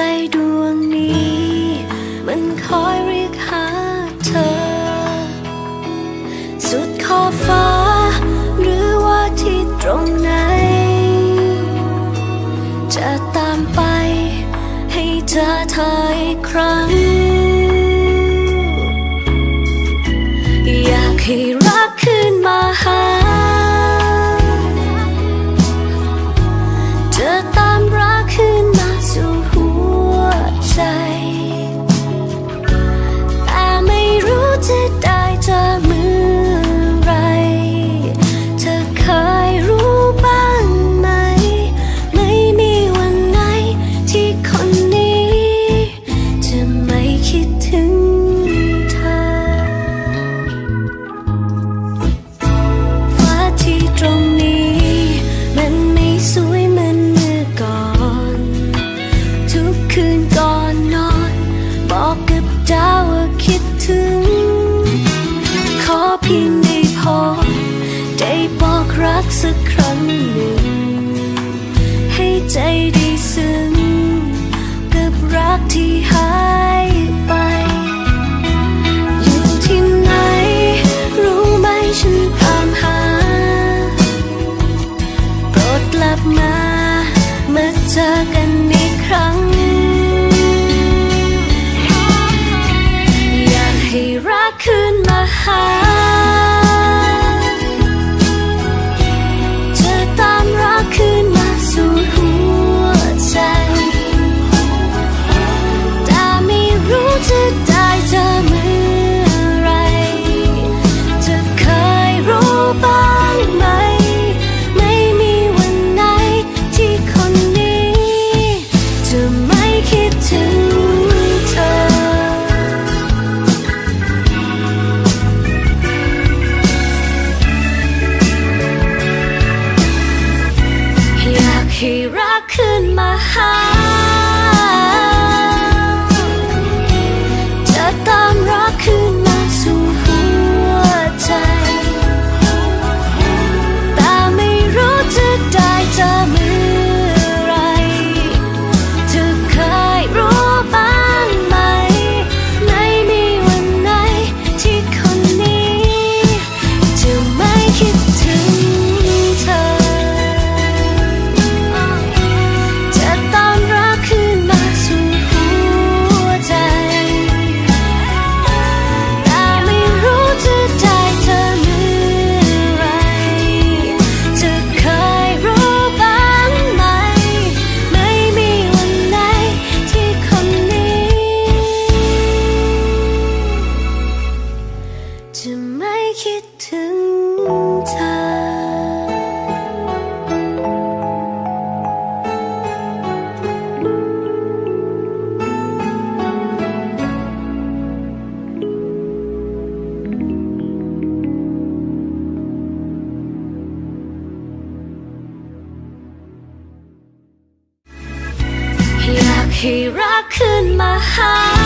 ใจดวงนี้ มันคอยเรียกหาเธอ สุดขอบฟ้า หรือว่าที่ตรงไหน จะตามไป ให้เจอเธออีกครั้ง อยากให้ บอกรักสักครั้งหนึ่ง ให้ใจได้ซึ้งกับรักที่หายไป อยู่ที่ไหน รู้ไหมฉันตามหา โปรดกลับมา มาเจอกันอีกครั้ง อยาให้รักคืนมาหา ขึ้นมาหา ให้รักขึ้นมาหา